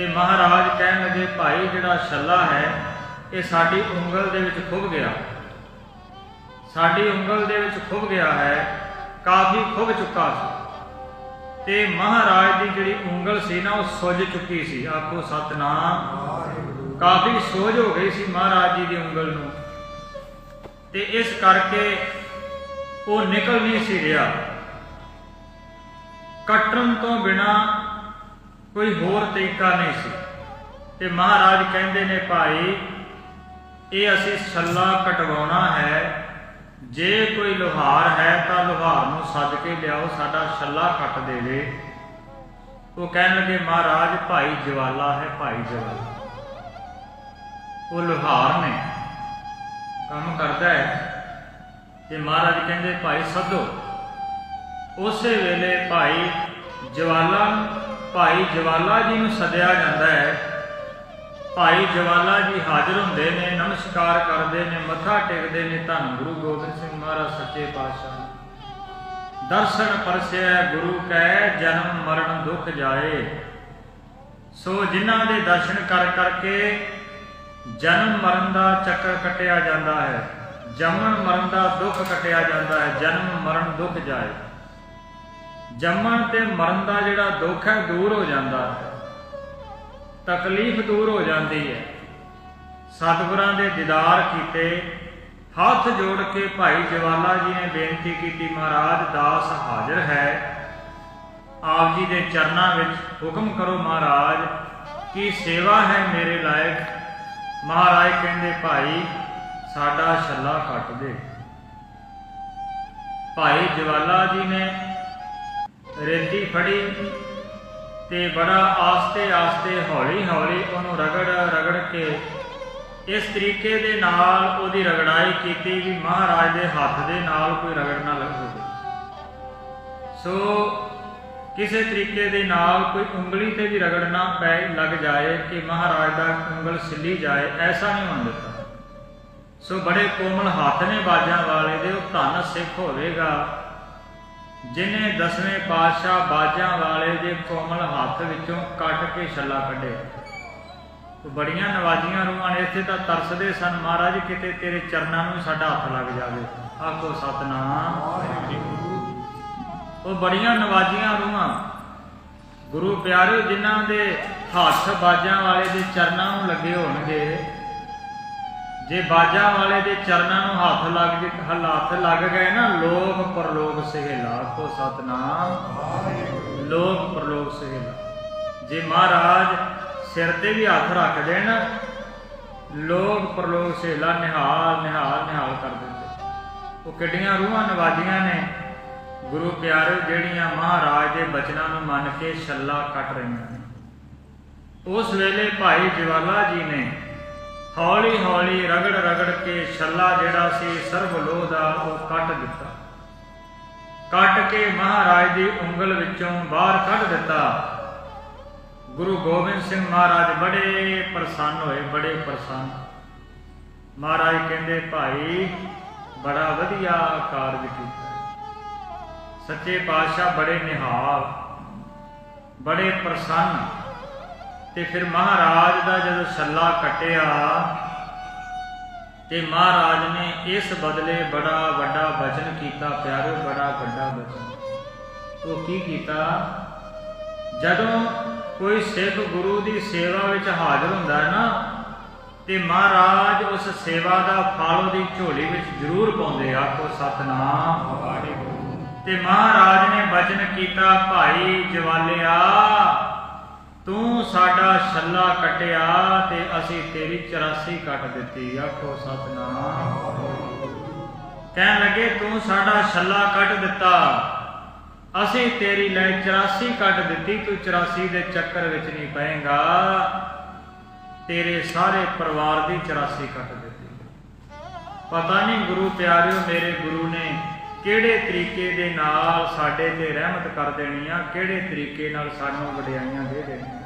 ਤੇ ਮਹਾਰਾਜ ਕਹਿਣ ਲੱਗੇ ਭਾਈ ਜਿਹੜਾ ਛੱਲਾ ਹੈ ਇਹ ਸਾਡੀ ਉਂਗਲ ਦੇ ਵਿੱਚ ਖੁੱਭ ਗਿਆ। ਸਾਡੀ ਉਂਗਲ ਦੇ ਵਿੱਚ ਖੁੱਭ ਗਿਆ ਹੈ ਕਾਫੀ ਖੁੱਭ ਚੁੱਕਾ ਸੀ। ਤੇ ਮਹਾਰਾਜ ਦੀ ਜਿਹੜੀ ਉਂਗਲ ਸੀ ਨਾ ਉਹ ਸੁੱਜ ਚੁੱਕੀ ਸੀ। ਆਖੋ ਸਤਨਾਮ। ਕਾਫੀ ਸੋਜ ਹੋ ਗਈ ਸੀ ਮਹਾਰਾਜ ਜੀ ਦੀ ਉਂਗਲ ਨੂੰ। ਤੇ ਇਸ ਕਰਕੇ ਉਹ ਨਿਕਲ ਨਹੀਂ ਸੀ ਰਿਹਾ। ਕੱਟਣ ਤੋਂ ਬਿਨਾ ਕੋਈ ਹੋਰ ਤਰੀਕਾ ਨਹੀਂ ਸੀ। ਤੇ ਮਹਾਰਾਜ ਕਹਿੰਦੇ ਨੇ, ਭਾਈ, ਇਹ ਅਸੀਂ ਛੱਲਾ ਕਟਵਾਉਣਾ ਹੈ। ਜੇ ਕੋਈ ਲੋਹਾਰ ਹੈ ਤਾਂ ਲੋਹਾਰ ਨੂੰ ਸੱਦ ਕੇ ਲਿਆਓ, ਸਾਡਾ ਛੱਲਾ ਕੱਟ ਦੇਵੇ। ਉਹ ਕਹਿਣ ਲੱਗੇ, ਮਹਾਰਾਜ, ਭਾਈ ਜਵਾਲਾ ਹੈ, ਭਾਈ ਜਵਾਲਾ। ਉਹ ਲੋਹਾਰ ਨੇ ਕੰਮ ਕਰਦਾ ਹੈ। ਤੇ ਮਹਾਰਾਜ ਕਹਿੰਦੇ, ਭਾਈ, ਸੱਦੋ। ਉਸੇ ਵੇਲੇ ਭਾਈ ਜਵਾਲਾ ਭਾਈ ਜਵਾਲਾ ਜੀ ਨੂੰ ਸੱਦਿਆ ਜਾਂਦਾ ਹੈ। ਭਾਈ ਜਵਾਲਾ ਜੀ ਹਾਜ਼ਰ ਹੁੰਦੇ ਨੇ, ਨਮਸਕਾਰ ਕਰਦੇ ਨੇ, ਮੱਥਾ ਟੇਕਦੇ ਨੇ, ਧੰਨ ਗੁਰੂ ਗੋਬਿੰਦ ਸਿੰਘ ਮਹਾਰਾਜ ਸੱਚੇ ਪਾਤਸ਼ਾਹ ਦਰਸ਼ਨ ਪਰਸਿਆ ਗੁਰੂ ਕੈ, ਜਨਮ ਮਰਨ ਦੁਖ ਜਾਏ। ਸੋ ਜਿਨ੍ਹਾਂ ਦੇ ਦਰਸ਼ਨ ਕਰ ਕਰਕੇ ਜਨਮ ਮਰਨ ਦਾ ਚੱਕਰ ਕੱਟਿਆ ਜਾਂਦਾ ਹੈ ਜੰਮਣ ਮਰਨ ਦਾ ਦੁੱਖ ਕੱਟਿਆ ਜਾਂਦਾ ਹੈ, ਜਨਮ ਮਰਨ ਦੁੱਖ ਜਾਏ। ਜੰਮਣ ਤੇ ਮਰਨ ਦਾ ਜਿਹੜਾ ਦੁੱਖ ਹੈ, ਦੂਰ ਹੋ ਜਾਂਦਾ ਹੈ। ਤਕਲੀਫ ਦੂਰ ਹੋ ਜਾਂਦੀ ਹੈ। ਸਤਿਗੁਰਾਂ ਦੇ ਦੀਦਾਰ ਕੀਤੇ ਹੱਥ ਜੋੜ ਕੇ ਭਾਈ ਜਵਾਲਾ ਜੀ ਨੇ ਬੇਨਤੀ ਕੀਤੀ, ਮਹਾਰਾਜ, ਦਾਸ ਹਾਜ਼ਰ ਹੈ। ਆਪ ਜੀ ਦੇ ਚਰਨਾਂ ਵਿੱਚ ਹੁਕਮ ਕਰੋ ਮਹਾਰਾਜ ਕੀ ਸੇਵਾ ਹੈ ਮੇਰੇ ਲਾਇਕ। ਮਹਾਰਾਜ ਕਹਿੰਦੇ, ਭਾਈ, ਸਾਡਾ ਛੱਲਾ ਕੱਟ ਦੇ। ਭਾਈ ਜਵਾਲਾ ਜੀ ਨੇ ਰੇਤੀ ਫੜੀ ਤੇ ਬੜਾ ਆਸਤੇ ਆਸਤੇ ਹੌਲੀ ਹੌਲੀ ਉਹਨੂੰ ਰਗੜ ਰਗੜ ਕੇ ਇਸ ਤਰੀਕੇ ਦੇ ਨਾਲ ਉਹਦੀ ਰਗੜਾਈ ਕੀਤੀ ਵੀ ਮਹਾਰਾਜ ਦੇ ਹੱਥ ਦੇ ਨਾਲ ਕੋਈ ਰਗੜ ਨਾ ਲੱਗੇ ਸੋ ਕਿਸੇ ਤਰੀਕੇ ਦੇ ਨਾਲ ਕੋਈ ਉਂਗਲੀ ਤੇ ਵੀ ਰਗੜ ਨਾ ਪੈ ਲੱਗ ਜਾਏ ਕਿ ਮਹਾਰਾਜ ਦਾ ਉਂਗਲ ਸਿੱਲੀ ਜਾਏ, ਐਸਾ ਨਹੀਂ ਹੋਣ ਦਿੱਤਾ। ਸੋ ਬੜੇ ਕੋਮਲ ਹੱਥ ਨੇ ਬਾਜਾਂ ਵਾਲੇ ਦੇ, ਉਹ ਧੰਨ ਸਿੱਖ ਹੋਵੇਗਾ। ਜਿਨੇ ਦਸਵੇਂ ਪਾਤਸ਼ਾਹ ਬਾਜਾਂ ਵਾਲੇ ਦੇ ਕੋਮਲ ਹੱਥ ਵਿੱਚੋਂ ਕੱਟ ਕੇ ਛੱਲਾ ਕੱਢੇ ਬੜੀਆਂ ਨਵਾਜੀਆਂ ਰੂਹਾਂ ਨੇ, ਇੱਥੇ ਤਾਂ ਤਰਸਦੇ ਸਨ ਮਹਾਰਾਜ, ਕਿਤੇ ਤੇਰੇ ਚਰਨਾਂ ਨੂੰ ਸਾਡਾ ਹੱਥ ਲੱਗ ਜਾਵੇ। ਆਖੋ ਸਤਨਾਮ। ਉਹ ਬੜੀਆਂ ਨਵਾਜੀਆਂ ਰੂਹਾਂ। ਗੁਰੂ ਪਿਆਰਿਓ, ਜਿਨ੍ਹਾਂ ਦੇ ਹੱਥ ਬਾਜਾਂ ਵਾਲੇ ਦੇ ਚਰਨਾਂ ਨੂੰ ਲੱਗੇ ਹੋਣਗੇ ਜੇ ਬਾਜਾਂ ਵਾਲੇ ਦੇ ਚਰਨਾਂ ਨੂੰ ਹੱਥ ਲੱਗ ਜੇ ਹੱਥ ਲੱਗ ਗਏ ਨਾ, ਲੋਕ ਪਰਲੋਕ ਸਹਿਲਾ, ਕੋ ਸਤਨਾਮ। ਲੋਕ ਪਰਲੋਕ ਸਹਿਲਾ। ਜੇ ਮਹਾਰਾਜ ਸਿਰ ਤੇ ਵੀ ਹੱਥ ਰੱਖ ਦੇਣ, ਲੋਕ ਪਰਲੋਕ ਸਹਿਲਾ ਨਿਹਾਲ ਨਿਹਾਲ ਨਿਹਾਲ ਕਰ ਦਿੰਦੇ। ਉਹ ਕਿੱਡੀਆਂ ਰੂਹਾਂ ਨਵਾਜੀਆਂ ਨੇ। ਗੁਰੂ ਪਿਆਰੇ ਜਿਹੜੀਆਂ ਮਹਾਰਾਜ ਦੇ ਬਚਨਾਂ ਨੂੰ ਮੰਨ ਕੇ ਛੱਲਾ ਕੱਟ ਰਹੀਆਂ ਨੇ। ਉਸ ਵੇਲੇ ਭਾਈ ਜਵਾਲਾ ਜੀ ਨੇ ਹੌਲੀ ਹੌਲੀ ਰਗੜ ਰਗੜ ਕੇ ਛੱਲਾ ਜਿਹੜਾ ਸੀ ਸਰਬ ਲੋਹ ਦਾ ਉਹ ਕੱਟ ਦਿੱਤਾ। ਕੱਟ ਕੇ ਮਹਾਰਾਜ ਦੀ ਉਂਗਲ ਵਿੱਚੋਂ ਬਾਹਰ ਕੱਢ ਦਿੱਤਾ। ਗੁਰੂ ਗੋਬਿੰਦ ਸਿੰਘ ਮਹਾਰਾਜ ਬੜੇ ਪ੍ਰਸੰਨ ਹੋਏ, ਬੜੇ ਪ੍ਰਸੰਨ। ਮਹਾਰਾਜ ਕਹਿੰਦੇ, ਭਾਈ, ਬੜਾ ਵਧੀਆ ਕਾਰਜ ਕੀਤਾ ਸੱਚੇ ਪਾਤਸ਼ਾਹ ਬੜੇ ਨਿਹਾਲ, ਬੜੇ ਪ੍ਰਸੰਨ। ਤੇ ਫਿਰ ਮਹਾਰਾਜ ਦਾ ਜਦੋਂ ਛੱਲਾ ਕਟਿਆ, ਤੇ ਮਹਾਰਾਜ ਨੇ ਇਸ ਬਦਲੇ ਬੜਾ ਵੱਡਾ ਬਚਨ ਕੀਤਾ, ਪਿਆਰੋ, ਬੜਾ ਵੱਡਾ ਬਚਨ ਉਹ ਕੀ ਕੀਤਾ? ਜਦੋਂ ਕੋਈ ਸਿੱਖ ਗੁਰੂ ਦੀ ਸੇਵਾ ਵਿੱਚ ਹਾਜ਼ਰ ਹੁੰਦਾ ਹੈ ਨਾ, ਤੇ ਮਹਾਰਾਜ ਉਸ ਸੇਵਾ ਦਾ ਫਲ ਉਹਦੀ ਝੋਲੀ ਵਿੱਚ ਜ਼ਰੂਰ ਪਾਉਂਦੇ ਆਖੋ, ਸਤਨਾਮ। ਵਾਹਿਗੁਰੂ ਤੇ ਮਹਾਰਾਜ ਨੇ ਬਚਨ ਕੀਤਾ, ਭਾਈ ਜਵਾਲਿਆ ਤੂੰ ਸਾਡਾ ਛੱਲਾ ਕਟਿਆ ਤੇ ਅਸੀਂ ਤੇਰੀ 84 ਕੱਟ ਦਿੱਤੀ। ਆਖੋ ਸਤਨਾਮ। ਕਹਿਣ ਲੱਗੇ, ਤੂੰ ਸਾਡਾ ਛੱਲਾ ਕੱਟ ਦਿੱਤਾ। ਅਸੀਂ ਤੇਰੀ ਲੈ 84 ਕੱਟ ਦਿੱਤੀ। ਤੂੰ 84 ਦੇ ਚੱਕਰ ਵਿੱਚ ਨਹੀਂ ਪਏਗਾ। ਤੇਰੇ ਸਾਰੇ ਪਰਿਵਾਰ ਦੀ 84 ਕੱਟ ਦਿੱਤੀ। ਪਤਾ ਨਹੀਂ ਗੁਰੂ ਪਿਆਰਿਓ, ਮੇਰੇ ਗੁਰੂ ਨੇ ਕਿਹੜੇ ਤਰੀਕੇ ਦੇ ਨਾਲ ਸਾਡੇ ਤੇ ਰਹਿਮਤ ਕਰ ਦੇਣੀ ਆ, ਕਿਹੜੇ ਤਰੀਕੇ ਨਾਲ ਸਾਨੂੰ ਵਡਿਆਈਆਂ ਦੇ ਦੇਣੀਆਂ?